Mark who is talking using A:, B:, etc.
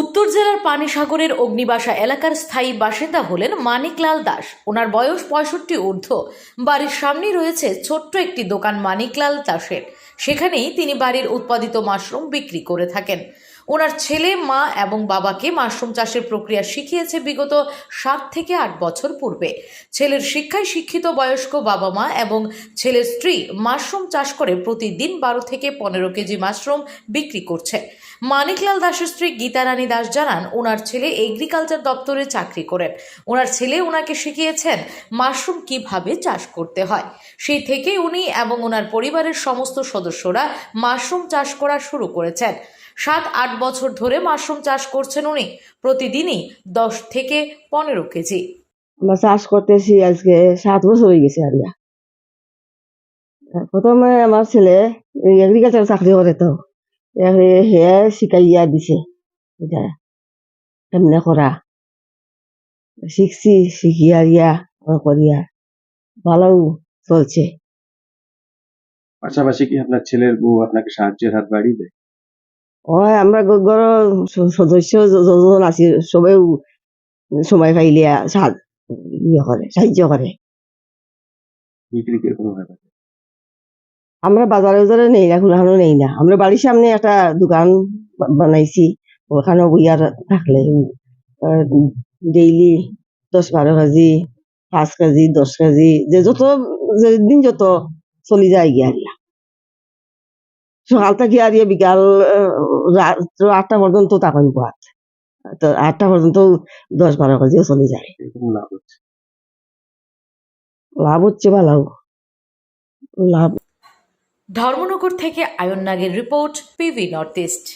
A: উত্তর জেলার পানিসাগরের অগ্নিবাসা এলাকার স্থায়ী বাসিন্দা হলেন মানিকলাল দাস। ওনার বয়স পঁয়ষট্টি ঊর্ধ্ব। বাড়ির সামনেই রয়েছে ছোট্ট একটি দোকান মানিকলাল দাসের। সেখানেই তিনি বাড়ির উৎপাদিত মাশরুম বিক্রি করে থাকেন। ওনার ছেলে, মা এবং বাবাকে মাশরুম চাষের প্রক্রিয়া শিখিয়েছে বিগত সাত থেকে আট বছর পূর্বে। ছেলের শিক্ষায় শিক্ষিত বয়স্ক বাবা মা এবং ছেলের স্ত্রী মাশরুম চাষ করে প্রতিদিন বারো থেকে পনেরো কেজি মাশরুম বিক্রি করছে। মানিকলাল দাসের স্ত্রী গীতারানী দাস জানান, ওনার ছেলে এগ্রিকালচার দপ্তরে চাকরি করেন। ওনার ছেলে ওনাকে শিখিয়েছেন মাশরুম কীভাবে চাষ করতে হয়। সেই থেকে উনি এবং ওনার পরিবারের সমস্ত সদস্যরা মাশরুম চাষ করা শুরু করেছেন। সাত আট বছর ধরে মাশরুম চাষ করছেন উনি। প্রতিদিনই দশ থেকে পনেরো কেজি।
B: আমরা চাষ করতেছি আজকে সাত বছর হয়ে গেছে আর ইয়া। প্রথমে আমার ছেলে এগ্রিকালচার চাকরি করে তো। হে শিখাইয়া দিছে। এটা এমনি করা। শিখছি শিখিয়া ইয়া করিয়া। ভালো চলছে।
C: পাশাপাশি কি আপনার ছেলের বউ আপনাকে সাহায্যের হাত বাড়িয়ে দেয়?
B: ওই আমরা ঘর সদস্য য- যজন আছি সবাই সময় পাইলে ইয়ে করে সাহায্য করে। আমরা বাজারে বাজারে নেই না কোনখানে নেই না। আমরা বাড়ির সামনে একটা দোকান বানাইছি ওখানে বইয়া থাকলে ডেইলি দশ বারো কেজি পাঁচ কেজি দশ কেজি যে যত দিন যত চলি যায় গিয়া। সকাল থেকে আর বিকাল রাত্র আটটা পর্যন্ত তখন পাত তো আটটা পর্যন্ত দশ বারো কেজিও চলে যায়।
C: লাভ হচ্ছে।
B: লাভ হচ্ছে ভালো লাভ?
A: ধর্মনগর থেকে আয়ন নাগের রিপোর্ট পিভি নর্থ ইস্ট।